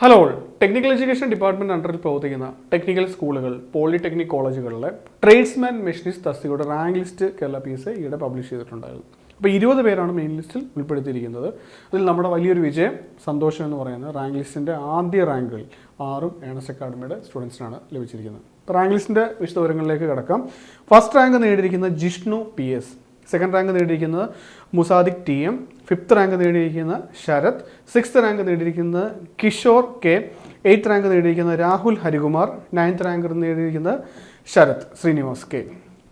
Hello technical education department അണ്ടറിൽ പ്രവർത്തിക്കുന്ന technical സ്കൂളുകൾ പോളിടെക്നിക് കോളേജുകളിലെ tradesman machinist തസ്തികയുടെ rank list Kerala P S ഈയിടെ പബ്ലിഷ് ചെയ്തിട്ടുണ്ടായിരുന്നു. അപ്പോൾ ഇരുപത് പേരാണ് മെയിൻ ലിസ്റ്റിൽ ഉൾപ്പെടുത്തിയിരിക്കുന്നത്. അതിൽ നമ്മുടെ വലിയൊരു വിജയം സന്തോഷം എന്ന് പറയുന്നത് റാങ്ക് ലിസ്റ്റിന്റെ ആദ്യ റാങ്കുകളിൽ ആറും ഏണസ് അക്കാഡമിയുടെ സ്റ്റുഡൻസിനാണ് ലഭിച്ചിരിക്കുന്നത്. റാങ്ക് ലിസ്റ്റിന്റെ വിശദവിവരങ്ങളിലേക്ക് കിടക്കാം. First rank നേടിയിരിക്കുന്ന Jishnu P S second rank നേടിയിരിക്കുന്നത് Musadiq T M fifth rank നേടിയിരിക്കുന്ന Sarath sixth rank നേടിയിരിക്കുന്നത് കിഷോർ കെ എയ്ത്ത് റാങ്ക് നേടിയിരിക്കുന്നത് രാഹുൽ ഹരികുമാർ നയൻത്ത് റാങ്ക് നേടിയിരിക്കുന്നത് ശരത് ശ്രീനിവാസ് കെ.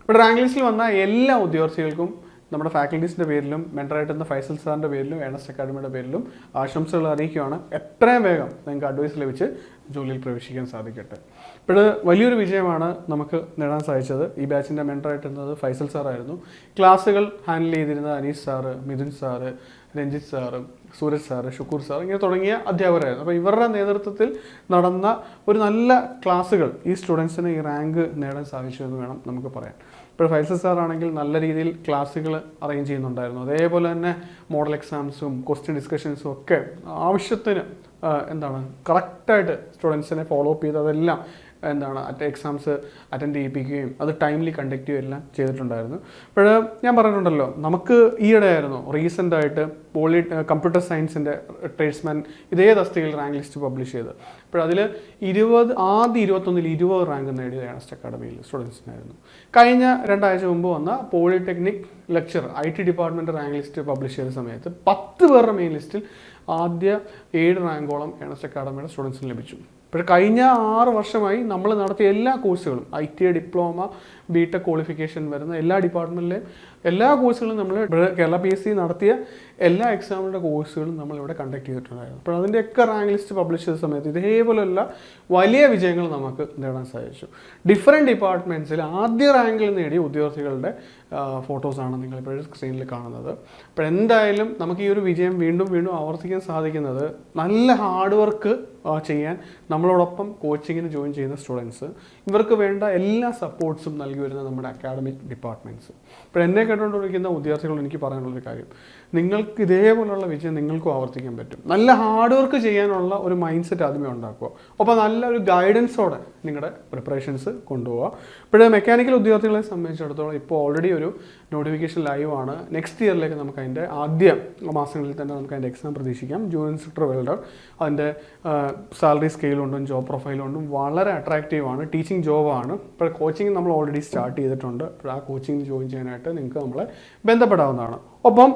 ഇവിടെ റാങ്ക് ലിസ്റ്റിൽ വന്ന എല്ലാ ഉദ്യോഗാർത്ഥികൾക്കും നമ്മുടെ ഫാക്കൽറ്റീസിന്റെ പേരിലും മെന്ററായിട്ടുന്ന ഫൈസൽ സാറിന്റെ പേരിലും ഏണസ് അക്കാഡമിയുടെ പേരിലും ആശംസകൾ അറിയിക്കുകയാണ്. എത്രയും വേഗം നിങ്ങൾക്ക് അഡ്വൈസ് ലഭിച്ച് ജോലിയിൽ പ്രവേശിക്കാൻ സാധിക്കട്ടെ. ഇപ്പോൾ വലിയൊരു വിജയമാണ് നമുക്ക് നേടാൻ സാധിച്ചത്. ഈ ബാച്ചിന്റെ മെന്ററായിട്ടിരുന്നത് ഫൈസൽ സാറായിരുന്നു. ക്ലാസ്സുകൾ ഹാൻഡിൽ ചെയ്തിരുന്നത് Anees sir Mithun sir Ranjith sir Suraj sir Shukkur sir ഇങ്ങനെ തുടങ്ങിയ അധ്യാപകരായിരുന്നു. അപ്പോൾ ഇവരുടെ നേതൃത്വത്തിൽ നടന്ന ഒരു നല്ല ക്ലാസ്സുകൾ ഈ സ്റ്റുഡൻസിന് ഈ റാങ്ക് നേടാൻ സാധിച്ചു എന്ന് വേണം നമുക്ക് പറയാൻ. ഇപ്പോൾ ഫൈസൽ സാർ ആണെങ്കിൽ നല്ല രീതിയിൽ ക്ലാസ്സുകൾ അറേഞ്ച് ചെയ്യുന്നുണ്ടായിരുന്നു. അതേപോലെ തന്നെ മോഡൽ എക്സാംസും ക്വസ്റ്റ്യൻ ഡിസ്കഷൻസും ഒക്കെ ആവശ്യത്തിന് എന്താണ് കറക്റ്റായിട്ട് സ്റ്റുഡൻസിനെ ഫോളോ അപ്പ് ചെയ്ത് അതെല്ലാം എന്താണ് അറ്റ് എക്സാംസ് അറ്റൻഡ് ചെയ്യിപ്പിക്കുകയും അത് ടൈംലി കണ്ടക്ട് ചെയ്യുകയും എല്ലാം ചെയ്തിട്ടുണ്ടായിരുന്നു. അപ്പോൾ ഞാൻ പറഞ്ഞിട്ടുണ്ടല്ലോ നമുക്ക് ഈയിടെ ആയിരുന്നു റീസെന്റ് ആയിട്ട് പോളി കമ്പ്യൂട്ടർ സയൻസിന്റെ ട്രേഡ്സ്മാൻ ഇതേ തസ്തികയിൽ റാങ്ക് ലിസ്റ്റ് പബ്ലിഷ് ചെയ്ത് അപ്പോൾ അതിൽ ഇരുപത് ആദ്യ ഇരുപത്തൊന്നിൽ ഇരുപത് റാങ്ക് നേടിയത് ഏണസ്റ്റ് അക്കാഡമിയിൽ സ്റ്റുഡൻസിനായിരുന്നു കഴിഞ്ഞ രണ്ടാഴ്ച മുമ്പ് വന്ന polytechnic lecturer I T department rank list publish ചെയ്ത സമയത്ത് പത്ത് പേരുടെ മെയിൻ ലിസ്റ്റിൽ ആദ്യ ഏഴ് റാങ്കോളം ഏണസ്റ്റ് അക്കാഡമിയുടെ സ്റ്റുഡൻസിന് ലഭിച്ചു. ഇപ്പോൾ കഴിഞ്ഞ ആറ് വർഷമായി നമ്മൾ നടത്തിയ എല്ലാ കോഴ്സുകളും I T diploma B tech qualification വരുന്ന എല്ലാ ഡിപ്പാർട്ട്മെന്റിലെയും എല്ലാ കോഴ്സുകളും നമ്മൾ കേരള പി എസ് സി നടത്തിയ എല്ലാ എക്സാമിന്റെ കോഴ്സുകളും നമ്മളിവിടെ കണ്ടക്ട് ചെയ്തിട്ടുണ്ടായിരുന്നു. അപ്പോൾ അതിന്റെയൊക്കെ റാങ്ക് ലിസ്റ്റ് പബ്ലിഷ് ചെയ്ത സമയത്ത് ഇതേപോലെയുള്ള വലിയ വിജയങ്ങൾ നമുക്ക് നേടാൻ സാധിച്ചു. ഡിഫറെന്റ് ഡിപ്പാർട്ട്മെന്റ്സിൽ ആദ്യ റാങ്കിൽ നേടിയ ഉദ്യോഗാർത്ഥികളുടെ ഫോട്ടോസാണ് നിങ്ങളിപ്പോൾ സ്ക്രീനിൽ കാണുന്നത്. അപ്പോൾ എന്തായാലും നമുക്ക് ഈ ഒരു വിജയം വീണ്ടും വീണ്ടും ആവർത്തിക്കാൻ സാധിക്കുന്നത് നല്ല ഹാർഡ് വർക്ക് ചെയ്യാൻ നമ്മളോടൊപ്പം കോച്ചിങ്ങിന് ജോയിൻ ചെയ്യുന്ന സ്റ്റുഡൻസ് ഇവർക്ക് വേണ്ട എല്ലാ സപ്പോർട്ട്സും നൽകി വരുന്ന നമ്മുടെ അക്കാഡമിക് ഡിപ്പാർട്ട്മെന്റ്സ് ഇപ്പോൾ എന്നെ കേട്ടുകൊണ്ടിരിക്കുന്ന ഉദ്യോഗാർത്ഥികളോട് എനിക്ക് പറയാനുള്ളൊരു കാര്യം. നിങ്ങൾക്ക് ഇതേപോലുള്ള വിജയം നിങ്ങൾക്കും ആവർത്തിക്കാൻ പറ്റും. നല്ല ഹാർഡ് വർക്ക് ചെയ്യാനുള്ള ഒരു മൈൻഡ് സെറ്റ് ആദ്യമേ ഉണ്ടാക്കുക. അപ്പോൾ നല്ലൊരു ഗൈഡൻസോടെ നിങ്ങളുടെ പ്രിപ്പറേഷൻസ് കൊണ്ടുപോകുക ഇപ്പോഴേ മെക്കാനിക്കൽ ഉദ്യോഗാർത്ഥികളെ സംബന്ധിച്ചിടത്തോളം ഇപ്പോൾ ഓൾറെഡി ഒരു നോട്ടിഫിക്കേഷൻ ലൈവ് ആണ്. നെക്സ്റ്റ് ഇയറിലേക്ക് നമുക്ക് അതിന്റെ ആദ്യ മാസങ്ങളിൽ തന്നെ നമുക്ക് അതിന്റെ എക്സാം പ്രതീക്ഷിക്കാം. ജൂനിയർ ഇൻസ്ട്രക്ടർ വെൽഡർ അതിന്റെ സാലറി സ്കെയിലുണ്ടും ജോബ് പ്രൊഫൈലുണ്ടും വളരെ അട്രാക്റ്റീവ് ആണ്. ടീച്ചിങ് ജോബാണ് ഇപ്പോൾ കോച്ചിങ് നമ്മൾ ഓൾറെഡി സ്റ്റാർട്ട് ചെയ്തിട്ടുണ്ട്. അപ്പോൾ ആ കോച്ചിങ് ജോയിൻ ചെയ്യാനായിട്ട് നിങ്ങൾക്ക് നമ്മളെ ബന്ധപ്പെടാവുന്നതാണ്. ഒപ്പം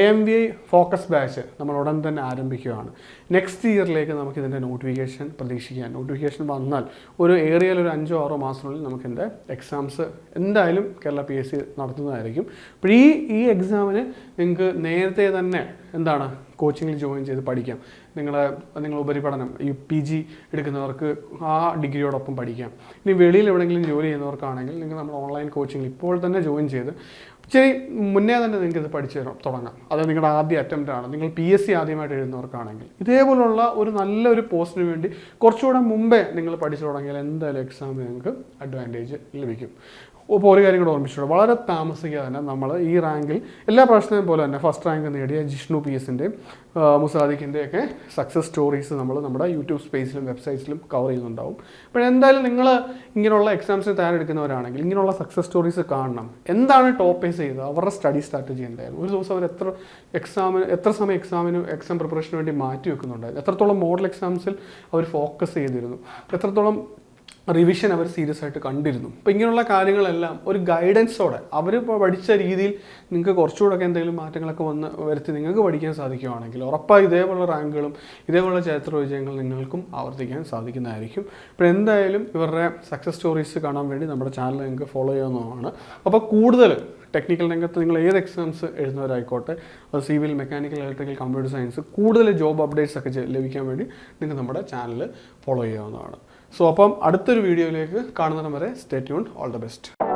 A M V I focus batch നമ്മൾ ഉടൻ തന്നെ ആരംഭിക്കുകയാണ്. നെക്സ്റ്റ് ഇയറിലേക്ക് നമുക്ക് ഇതിന്റെ നോട്ടിഫിക്കേഷൻ പ്രതീക്ഷിക്കാം. നോട്ടിഫിക്കേഷൻ വന്നാൽ ഒരു ഏറിയയിൽ ഒരു അഞ്ചോ ആറോ മാസത്തിനുള്ളിൽ നമുക്ക് എന്റെ എക്സാംസ് എന്തായാലും കേരള പി എസ് സി നടത്തുന്നതായിരിക്കും. അപ്പോൾ ഈ ഈ എക്സാമിന് നിങ്ങൾക്ക് നേരത്തെ തന്നെ എന്താണ് കോച്ചിങ്ങിൽ ജോയിൻ ചെയ്ത് പഠിക്കാം. നിങ്ങളെ നിങ്ങൾ ഉപരിപഠനം യു പി ജി എടുക്കുന്നവർക്ക് ആ ഡിഗ്രിയോടൊപ്പം പഠിക്കാം. ഇനി വെളിയിൽ എവിടെയെങ്കിലും ജോലി ചെയ്യുന്നവർക്കാണെങ്കിൽ നിങ്ങൾ നമ്മൾ ഓൺലൈൻ കോച്ചിങ്ങിൽ ഇപ്പോൾ തന്നെ ജോയിൻ ചെയ്ത് ഇച്ചിരി മുന്നേ തന്നെ നിങ്ങൾക്ക് ഇത് പഠിച്ചു തരാം തുടങ്ങാം. അത് നിങ്ങളുടെ ആദ്യ അറ്റംപ്റ്റ് ആണ്. നിങ്ങൾ പി എസ് സി ആദ്യമായിട്ട് എഴുതുന്നവർക്കാണെങ്കിൽ. ഇതേപോലുള്ള ഒരു നല്ലൊരു പോസ്റ്റിന് വേണ്ടി കുറച്ചുകൂടെ മുമ്പേ നിങ്ങൾ പഠിച്ചു തുടങ്ങിയാൽ എന്തായാലും എക്സാമിന് നിങ്ങൾക്ക് അഡ്വാന്റേജ് ലഭിക്കും. അപ്പോൾ ഒരു കാര്യം കൂടെ ഓർമ്മിച്ചിട്ടുണ്ട് വളരെ താമസിക്കാതെ തന്നെ നമ്മൾ ഈ റാങ്കിൽ എല്ലാ പ്രാവശ്യത്തെയും പോലെ തന്നെ ഫസ്റ്റ് റാങ്ക് നേടിയ ജിഷ്ണു പി എസിന്റെയും മുസാദിക്കിന്റെയൊക്കെ സക്സസ് സ്റ്റോറീസ് നമ്മൾ നമ്മുടെ യൂട്യൂബ് സ്പേസിലും വെബ്സൈറ്റ്സിലും കവർ ചെയ്യുന്നുണ്ടാവും. അപ്പോൾ എന്തായാലും നിങ്ങൾ ഇങ്ങനെയുള്ള എക്സാംസിന് തയ്യാറെടുക്കുന്നവരാണെങ്കിൽ ഇങ്ങനെയുള്ള സക്സസ് സ്റ്റോറീസ് കാണണം. എന്താണ് ടോപ്പേസ് ചെയ്തത്? അവരുടെ സ്റ്റഡി സ്ട്രാറ്റജി എന്തായിരുന്നു? ഒരു ദിവസം അവർ എത്ര എക്സാമിന് എത്ര സമയം എക്സാമിന് എക്സാം പ്രിപ്പറേഷന് വേണ്ടി മാറ്റി വെക്കുന്നുണ്ടായിരുന്നു? എത്രത്തോളം മോഡൽ എക്സാംസിൽ അവർ ഫോക്കസ് ചെയ്തിരുന്നു? എത്രത്തോളം റിവിഷൻ അവർ സീരിയസ് ആയിട്ട് കണ്ടിരുന്നു. അപ്പോൾ ഇങ്ങനെയുള്ള കാര്യങ്ങളെല്ലാം ഒരു ഗൈഡൻസോടെ അവർ ഇപ്പോൾ പഠിച്ച രീതിയിൽ നിങ്ങൾക്ക് കുറച്ചുകൂടെ ഒക്കെ എന്തെങ്കിലും മാറ്റങ്ങളൊക്കെ വന്ന് വരുത്തി നിങ്ങൾക്ക് പഠിക്കാൻ സാധിക്കുകയാണെങ്കിൽ ഉറപ്പായി ഇതേപോലെ റാങ്കുകളും ഇതേപോലെ ചരിത്ര വിജയങ്ങൾ നിങ്ങൾക്കും ആവർത്തിക്കാൻ സാധിക്കുന്നതായിരിക്കും. ഇപ്പോൾ എന്തായാലും ഇവരുടെ സക്സസ് സ്റ്റോറീസ് കാണാൻ വേണ്ടി നമ്മുടെ ചാനൽ നിങ്ങൾക്ക് ഫോളോ ചെയ്യാവുന്നതാണ് അപ്പോൾ കൂടുതൽ ടെക്നിക്കൽ രംഗത്ത് നിങ്ങൾ ഏത് എക്സാംസ് എഴുതുന്നവരായിക്കോട്ടെ അത് civil mechanical electrical computer science കൂടുതൽ ജോബ് അപ്ഡേറ്റ്സ് ഒക്കെ ലഭിക്കാൻ വേണ്ടി നിങ്ങൾ നമ്മുടെ ചാനൽ ഫോളോ ചെയ്യാവുന്നതാണ് സോ അപ്പം അടുത്തൊരു വീഡിയോയിലേക്ക് കാണുന്നതിന് വരെ stay tune all the best